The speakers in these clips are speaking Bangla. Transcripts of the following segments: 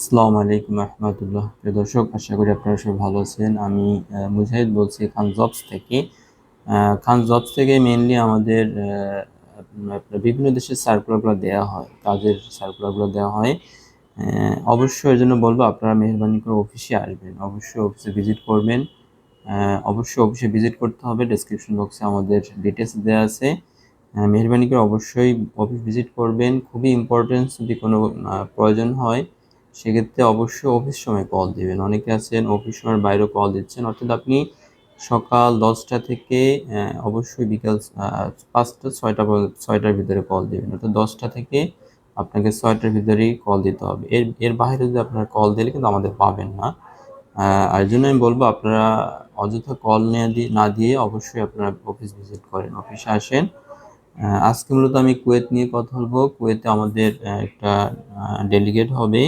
আসসালামু আলাইকুম রহমতুল্লাহ। প্রিয় দর্শক, আশা করি আপনারা সবাই ভালো আছেন। আমি মুজাহিদ বলছি খান জবস থেকে। খান জবস থেকে মেনলি আমাদের বিভিন্ন দেশের সার্কুলারগুলো দেওয়া হয়, কাজের সার্কুলারগুলো দেওয়া হয়। অবশ্যই এর জন্য বলব, আপনারা মেহরবানি করে অফিসে আসবেন। অবশ্যই অফিসে ভিজিট করবেন। অবশ্যই অফিসে ভিজিট করতে হবে। ডেসক্রিপশন বক্সে আমাদের ডিটেলস দেওয়া আছে। মেহরবানি করে অবশ্যই অফিস ভিজিট করবেন। খুবই ইম্পর্টেন্স যদি কোনো প্রয়োজন হয় সেক্ষেত্রে অবশ্যই অফিস সময় কল দিবেন। অনেকে আছেন অফিস সময়ের বাইরেও কল দিচ্ছেন। অর্থাৎ আপনি সকাল দশটা থেকে অবশ্যই বিকাল পাঁচটা, ছয়টা ছয়টার ভিতরে কল দিবেন। অর্থাৎ দশটা থেকে আপনাকে ছয়টার ভিতরেই কল দিতে হবে। এর এর বাইরে যদি আপনার কল দিলে কিন্তু আমাদের পাবেন না। আর জন্য আমি বলব, আপনারা অযথা কল নিয়ে দিয়ে, না দিয়ে অবশ্যই আপনারা অফিস ভিজিট করেন। অফিসে আসেন। আজকে মূলত আমি কুয়েত নিয়ে কথা বলব। কুয়েতে আমাদের একটা ডেলিগেট হবে।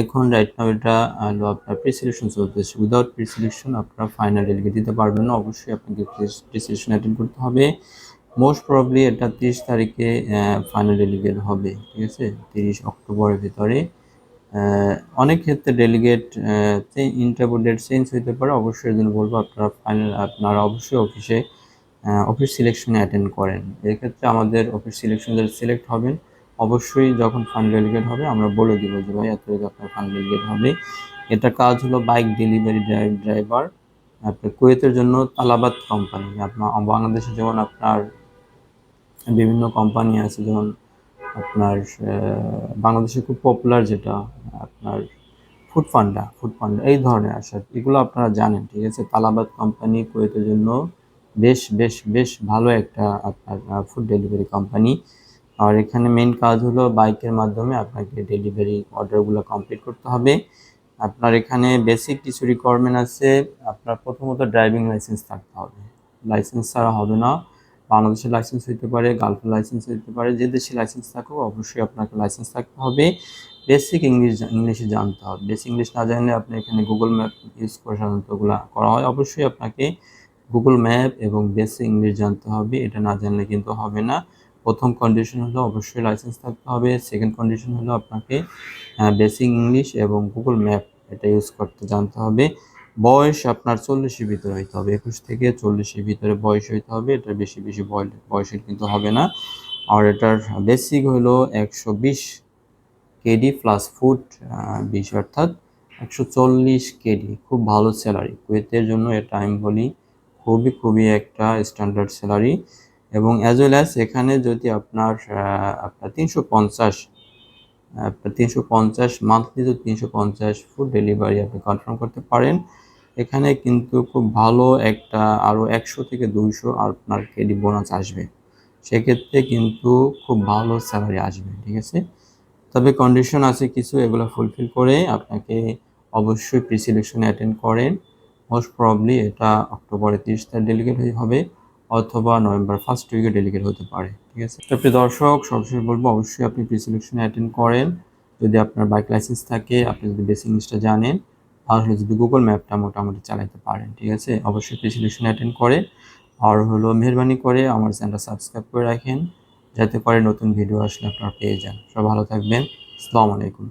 এখন রাইট নাও এটা হলো আপনার প্রি সিলেকশন চলতেছে। উইদাউট প্রি সিলেকশন আপনারা ফাইনাল ডেলিগেট দিতে পারবেন না। অবশ্যই আপনাকে প্রি সিলেকশন অ্যাটেন্ড করতে হবে। মোস্ট প্রবলি এটা তিরিশ তারিখে ফাইনাল ডেলিগেট হবে, ঠিক আছে? তিরিশ অক্টোবরের ভিতরে। অনেক ক্ষেত্রে ডেলিগেট ইন্টারভিউ ডেট চেঞ্জ হতে পারে। অবশ্যই জন্য বলব আপনারা ফাইনাল আপনারা অবশ্যই অফিসে অফিস সিলেকশনে অ্যাটেন্ড করেন। এক্ষেত্রে আমাদের অফিস সিলেকশন যারা সিলেক্ট হবেন। অবশ্যই যখন ফান্ড ডেলিগেট হবে, আমরা বলে দিব যে, ভাই, এত আপনার ফান্ড ডেলিগেট হবে। এটা কাজ হলো বাইক ডেলিভারি ড্রাইভার আপনার কুয়েতের জন্য তালাবাদ কোম্পানি আপনার বাংলাদেশে যেমন আপনার বিভিন্ন কোম্পানি আছে, যেমন আপনার বাংলাদেশে খুব পপুলার যেটা, আপনার ফুড পান্ডা ফুড পান্ডা এই ধরনের আসে। এগুলো আপনারা জানেন, ঠিক আছে? তালাবাদ কোম্পানি কুয়েতের জন্য বেশ বেশ বেশ ভালো একটা আপনার ফুড ডেলিভারি কোম্পানি আর এখানে মেইন কাজ হলো বাইকের মাধ্যমে আপনাকে ডেলিভারি অর্ডারগুলো কমপ্লিট করতে হবে। আপনার এখানে বেসিক কিছু রিকোয়ারমেন্ট আছে, আপনার প্রথমত ড্রাইভিং লাইসেন্স থাকতে হবে। লাইসেন্স ছাড়া হবে না। বাংলাদেশের লাইসেন্স হইতে পারে গালফের লাইসেন্স হইতে পারে, যে দেশে লাইসেন্স থাকুক অবশ্যই আপনাকে লাইসেন্স থাকতে হবে। বেসিক ইংলিশ ইংলিশে জানতে হবে। বেসিক ইংলিশ না জানলে আপনি এখানে গুগল ম্যাপ ইউজ করে সাধারণত ওগুলো করা হয়। অবশ্যই আপনাকে গুগল ম্যাপ এবং বেসিক ইংলিশ জানতে হবে। এটা না জানলে কিন্তু হবে না। প্রথম কন্ডিশন হলো অবশ্যই লাইসেন্স থাকতে হবে। সেকেন্ড কন্ডিশন হলো আপনাকে বেসিক ইংলিশ এবং গুগল ম্যাপ এটা ইউজ করতে জানতে হবে। বয়স আপনার চল্লিশের ভিতরে হইতে হবে। একুশ থেকে চল্লিশের ভিতরে বয়স হইতে হবে। এটা বেশি বেশি বয়- বয়সের কিন্তু হবে না। আর এটার বেসিক হলো একশো বিশ কেডি প্লাস ফুট বিশ অর্থাৎ একশো চল্লিশ কেডি। খুব ভালো স্যালারি কুয়েতের জন্য এটা আমি বলি খুবই খুবই একটা স্ট্যান্ডার্ড স্যালারি এবং অ্যাজ ওয়েল অ্যাজ এখানে যদি আপনার আপনার তিনশো পঞ্চাশ তিনশো পঞ্চাশ মান্থলি যদি তিনশো পঞ্চাশ ফুড ডেলিভারি আপনি কনফার্ম করতে পারেন, এখানে কিন্তু খুব ভালো একটা আরও একশো থেকে দুইশো আপনার কেডি বোনাস আসবে। সেক্ষেত্রে কিন্তু খুব ভালো স্যালারি আসবে, ঠিক আছে? তবে কন্ডিশন আছে কিছু, এগুলো ফুলফিল করে আপনাকে অবশ্যই প্রি সিলেকশনে অ্যাটেন্ড করেন। মোস্ট প্রবলি এটা অক্টোবরের তিরিশ তারিখ ডেলিগেট হবে। অথবা নভেম্বর ফার্স্ট উইকে ডেলিগেট হতে পারে, ঠিক আছে? তো প্রিয় দর্শক সবসময় বলব, অবশ্যই আপনি প্রি সিলেকশনে অ্যাটেন্ড করেন। যদি আপনার বাইক লাইসেন্স থাকে, আপনি যদি বেসিক জিনিসটা জানেন, তাহলে যদি গুগল ম্যাপটা মোটামুটি চালাতে পারেন, ঠিক আছে? অবশ্যই প্রি সিলেকশনে অ্যাটেন্ড করে। আর হলো মেহরবানি করে আমার চ্যানেলটা সাবস্ক্রাইব করে রাখেন, যাতে করে নতুন ভিডিও আসলে আপনারা পেয়ে যান। সব ভালো থাকবেন। আসসালামু আলাইকুম।